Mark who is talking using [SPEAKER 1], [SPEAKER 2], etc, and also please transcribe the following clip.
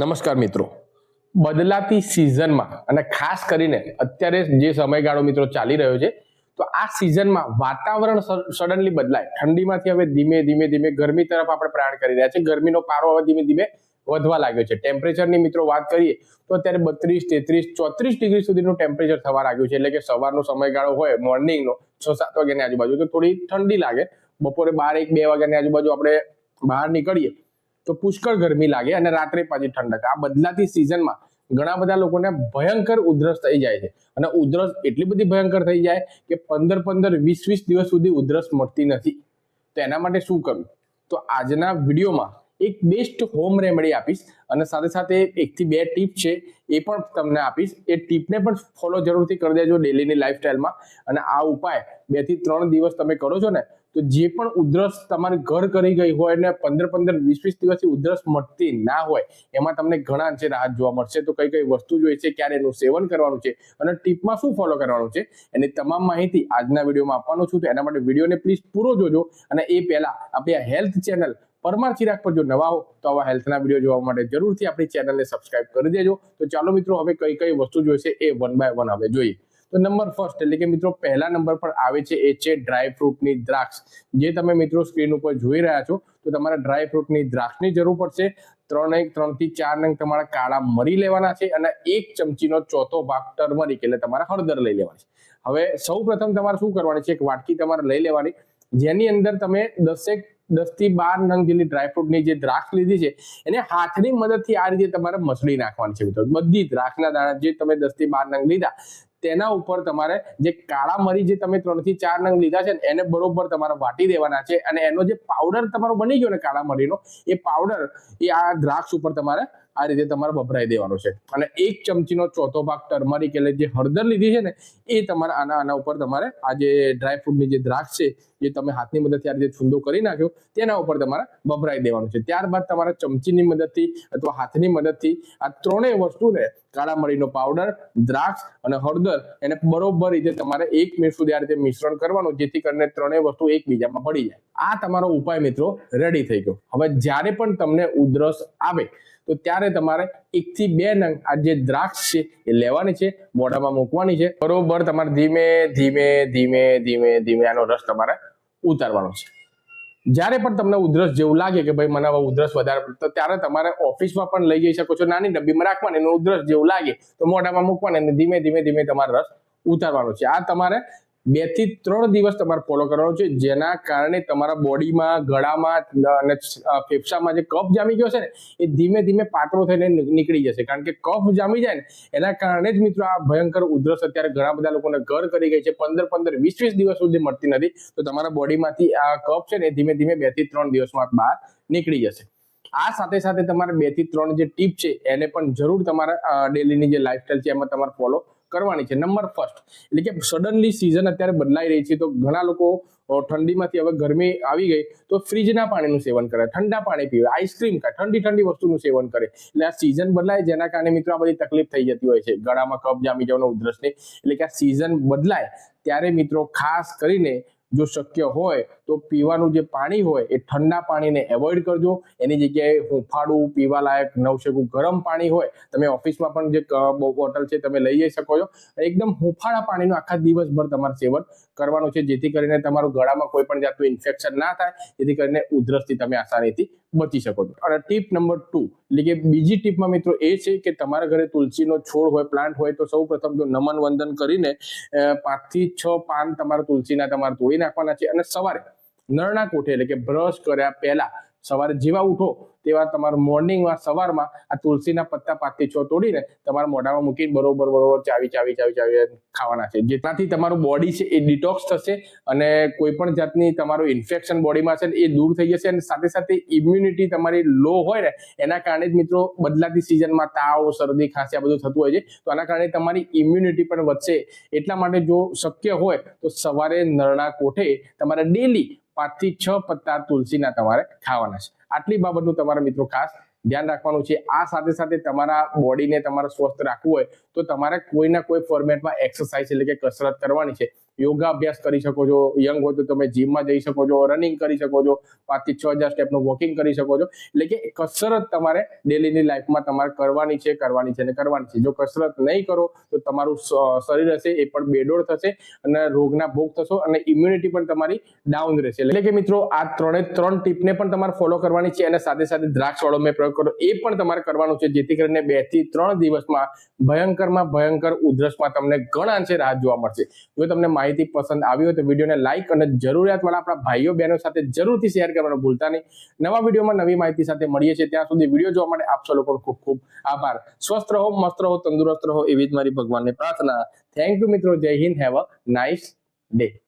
[SPEAKER 1] નમસ્કાર મિત્રો. બદલાતી સિઝનમાં અને ખાસ કરીને અત્યારે જે સમયગાળો મિત્રો ચાલી રહ્યો છે, તો આ સિઝનમાં વાતાવરણ સડનલી બદલાય. ઠંડીમાંથી હવે ધીમે ધીમે ધીમે ગરમી તરફ આપણે પ્રયાણ કરી રહ્યા છે ગરમીનો પારો હવે ધીમે ધીમે વધવા લાગ્યો છે. ટેમ્પરેચરની મિત્રો વાત કરીએ, તો અત્યારે બત્રીસ, તેત્રીસ, ચોત્રીસ ડિગ્રી સુધીનું ટેમ્પરેચર થવા લાગ્યું છે. એટલે કે સવારનો સમયગાળો હોય, મોર્નિંગનો છ, સાત વાગ્યાની આજુબાજુ, તો થોડી ઠંડી લાગે. બપોરે બાર એક, બે વાગ્યાની આજુબાજુ આપણે બહાર નીકળીએ તો પુષ્કળ ગરમી લાગે અને રાત્રે પાછી ઠંડક. આ બદલાતી સિઝનમાં ઘણા બધા લોકોને ભયંકર ઉધરસ થઈ જાય છે. અને ઉધરસ એટલી બધી ભયંકર થઈ જાય કે પંદર પંદર વીસ વીસ દિવસ સુધી ઉધરસ મળતી નથી. તો એના માટે શું કરવું? તો આજના વિડીયોમાં એક બેસ્ટ હોમ રેમેડી આપીશ. અને સાથે સાથે એકથી બે ટીપ છે, એ પણ તમને આપીશ. એ ટીપને પણ ફોલો જરૂરથી કરી દેજો ડેલીની લાઈફસ્ટાઈલમાં અને આ ઉપાય બેથી ત્રણ દિવસ તમે કરો છો ને, તો જે પણ ઉધરસ તમારી ઘર કરી ગઈ હોય ને, પંદર પંદર વીસ વીસ દિવસથી ઉધરસ મળતી ના હોય, એમાં તમને ઘણા અંશે રાહત જોવા મળશે. તો કઈ કઈ વસ્તુ જોઈએ છે, ક્યારે એનું સેવન કરવાનું છે, અને ટીપમાં શું ફોલો કરવાનું છે, એની તમામ માહિતી આજના વિડીયોમાં આપવાનું છું. તો એના માટે વિડીયોને પ્લીઝ પૂરો જોજો. અને એ પહેલા આપણી હેલ્થ ચેનલ પરમાર ચિરાગ પર જો નવા હો, તો આવા હેલ્થના વીડિયો જોવા માટે જરૂરથી આપણી ચેનલને સબસ્ક્રાઇબ કરી દેજો. તો ચાલો મિત્રો, હવે કઈ કઈ વસ્તુ જોઈશે એ વન બાય વન હવે જોઈએ. તો નંબર ફર્સ્ટ એટલે કે મિત્રો, પહેલા નંબર પર આવે છે એ છે ડ્રાય ફ્રૂટની દ્રાક્ષ. જે તમે મિત્રો સ્ક્રીન ઉપર જોઈ રહ્યા છો, તો તમારે ડ્રાય ફ્રૂટની દ્રાક્ષની જરૂર પડશે. ત્રણ એક, ત્રણથી ચાર નંગ તમારા કાળા મરી લેવાના છે અને એક ચમચીનો ચોથો ભાગ ટર્મરિક એટલે તમારે હળદર લઈ લેવાની છે. હવે સૌ પ્રથમ તમારે શું કરવાની છે? એક વાટકી તમારે લઈ લેવાની. જેની અંદર તમે દસેક દસથી બાર નંગ જેટલી ડ્રાયફ્રૂટની જે દ્રાક્ષ લીધી છે, એને હાથની મદદથી આ રીતે તમારે મસળી નાખવાની છે મિત્રો. બધી દ્રાક્ષના દાણા જે તમે દસથી બાર નંગ લીધા, તેના ઉપર તમારે જે કાળા મરી જે તમે ત્રણથી ચાર નંગ લીધા છે ને, એને બરોબર તમારે વાટી દેવાના છે અને એનો જે પાવડર તમારો બની ગયો ને કાળા મરીનો, એ પાવડર એ આ દ્રાક્ષ ઉપર તમારે આ રીતે તમારે વપરાઈ દેવાનો છે. અને એક ચમચીનો ચોથો ભાગ ટર્મરિક એટલે જે હળદર લીધી છે ને, એ તમારે આના આના ઉપર તમારે આ જે ડ્રાયફ્રૂટની જે દ્રાક્ષ છે, જે તમે હાથની મદદથી આ રીતે છૂંદો કરી નાખ્યો, તેના ઉપર તમારે વપરાઈ દેવાનું છે. ત્યારબાદ તમારે ચમચીની મદદથી અથવા હાથની મદદથી આ ત્રણેય વસ્તુને કાળા મરીનો પાવડર દ્રાક્ષ અને હળદર એને બરોબર રીતે તમારે એક મિનિટ સુધી આ રીતે મિશ્રણ કરવાનું, જેથી કરીને ત્રણેય વસ્તુ એકબીજામાં ભળી જાય. આ તમારો ઉપાય મિત્રો રેડી થઈ ગયો. હવે જ્યારે પણ તમને ઉધરસ આવે તો ત્યારે તમારે એક થી બે નંગ આ જે દ્રાક્ષ છે એ લેવાની છે, મોઢામાં મૂકવાની છે. બરોબર તમારે ધીમે ધીમે ધીમે ધીમે ધીમે આનો રસ તમારે ઉતારવાનો છે. જ્યારે પણ તમને ઉધરસ જેવું લાગે કે ભાઈ મને ઉધરસ વધારે તો ત્યારે તમારે ઓફિસમાં પણ લઈ જઈ શકો છો. નાની ડબ્બીમાં રાખવાની અને ઉધરસ જેવું લાગે તો મોઢામાં મૂકવાની અને ધીમે ધીમે ધીમે તમારે રસ ઉતારવાનો છે. આ તમારે બેથી ત્રણ દિવસ તમારે ફોલો કરવાનો છે, જેના કારણે તમારા બોડીમાં, ગળામાં અને ફેફસામાં જે કફ જામી ગયો છે ને, એ ધીમે ધીમે પાતળો થઈને નીકળી જશે. કારણ કે કફ જામી જાય ને, એના કારણે જ મિત્રો આ ભયંકર ઉધરસ અત્યારે ઘણા બધા લોકોને ઘર કરી ગઈ છે. પંદર પંદર વીસ વીસ દિવસ સુધી મળતી નથી. તો તમારા બોડીમાંથી આ કફ છે ને ધીમે ધીમે બેથી ત્રણ દિવસમાં બહાર નીકળી જશે. આ સાથે સાથે તમારે બેથી ત્રણ જે ટીપ છે, એને પણ જરૂર તમારા ડેલીની જે લાઈફસ્ટાઈલ છે, એમાં તમારે ફોલો કરવાની છે. નંબર ફર્સ્ટ એટલે કે સડનલી સિઝન અત્યારે બદલાઈ રહી છે. તો ઘણા લોકો ઠંડીમાંથી હવે ગરમી આવી ગઈ, તો ફ્રીજના પાણીનું સેવન કરે, ઠંડા પાણી પીવે આઈસ્ક્રીમ ખાય, ઠંડી ઠંડી વસ્તુનું સેવન કરે. એટલે આ સિઝન બદલાય, જેના કારણે મિત્રો આ બધી તકલીફ થઈ જતી હોય છે. ગળામાં કફ જામી જવાનો ઉધરસની એટલે કે આ સિઝન બદલાય, ત્યારે મિત્રો ખાસ કરીને જો શક્ય હોય તો પીવાનું જે પાણી હોય એ ઠંડા પાણીને એવોઇડ કરજો. એની જગ્યાએ હુંફાળું પીવા લાયક નવશેકું ગરમ પાણી હોય, તમે ઓફિસમાં પણ જે બોટલ છે તમે લઈ જઈ શકો છો. એકદમ હુંફાળા પાણીનું આખા દિવસભર તમારે સેવન કરવાનું છે, જેથી કરીને તમારું ગળામાં કોઈ પણ જાતનું ઇન્ફેક્શન ના થાય, જેથી કરીને ઉધરસથી તમે આસાનીથી બચી શકો છો. અને ટીપ નંબર ટુ એટલે કે બીજી ટીપમાં મિત્રો એ છે કે તમારા ઘરે તુલસીનો છોડ હોય પ્લાન્ટ હોય, તો સૌ પ્રથમ તો નમન વંદન કરીને પાંચથી છ પાન તમારા તુલસીના તમારે તોડી નાખવાના છે. અને સવારે નળના કોઠે, એટલે કે બ્રશ કર્યા પહેલા સવારે જેવા ઉઠો તેવા તમારા મોર્નિંગમાં સવારમાં આ તુલસીના પત્તા પાંચથી છ તોડીને તમારા મોઢામાં મૂકીને બરોબર બરોબર ચાવી ચાવી ચાવી ચાવી ખાવાના છે. જેનાથી તમારું બોડી છે એ ડિટોક્સ થશે અને કોઈ પણ જાતની તમારું ઇન્ફેક્શન બોડીમાં છે એ દૂર થઈ જશે અને સાથે સાથે ઇમ્યુનિટી તમારી લો હોય ને એના કારણે જ મિત્રો બદલાતી સિઝનમાં તાવ, શરદી, ખાંસી આ બધું થતું હોય છે. તો આના કારણે તમારી ઇમ્યુનિટી પણ વધશે. એટલા માટે જો શક્ય હોય તો સવારે નરણા કોઠે તમારે ડેલી પાંચથી છ પત્તા તુલસીના તમારે ખાવાના છે. આટલી બાબતનું તમારા મિત્રો ખાસ ધ્યાન રાખવાનું છે. આ સાથે સાથે તમારા બોડીને તમારે સ્વસ્થ રાખવું હોય તો તમારે કોઈના કોઈ ફોર્મેટમાં એક્સરસાઇઝ એટલે કે કસરત કરવાની છે. યોગા અભ્યાસ કરી શકો છો યંગ હોય તો તમે જીમમાં જઈ શકો છો રનિંગ કરી શકો છો પાંચથી છ હજાર સ્ટેપનું વોકિંગ કરી શકો છો. એટલે કે કસરત તમારે ડેલીની લાઈફમાં તમારે કરવાની છે કરવાની છે અને કરવાની છે. જો કસરત નહીં કરો, તો તમારું શરીર હશે એ પણ બેડોળ થશે અને રોગના ભોગ થશો અને ઇમ્યુનિટી પણ તમારી ડાઉન રહેશે. એટલે કે મિત્રો, આ ત્રણે ત્રણ ટીપને પણ તમારે ફોલો કરવાની છે અને સાથે સાથે દ્રાક્ષ વાળો મેં પ્રયોગ કરો એ પણ તમારે કરવાનું છે, જેથી કરીને બેથી ત્રણ દિવસમાં ભયંકરમાં ભયંકર ઉધરસમાં તમને ઘણા અંશે રાહત જોવા મળશે. જો તમને માહિતી પસંદ આવી હોય તો વિડીયોને લાઈક અને જરૂરિયાતવાળા આપણા ભાઈઓ, બહેનો સાથે જરૂરથી શેર કરવાનું ભૂલતા નહીં. નવા વિડીયોમાં નવી માહિતી સાથે મળીએ છીએ. ત્યાં સુધી વીડિયો જોવા માટે આપ સૌ લોકોનો ખૂબ ખૂબ આભાર. સ્વસ્થ રહો, મસ્ત રહો, તંદુરસ્ત રહો એવી જ મારી ભગવાનને પ્રાર્થના. થેન્ક યુ મિત્રો. જય Hind. Have a nice day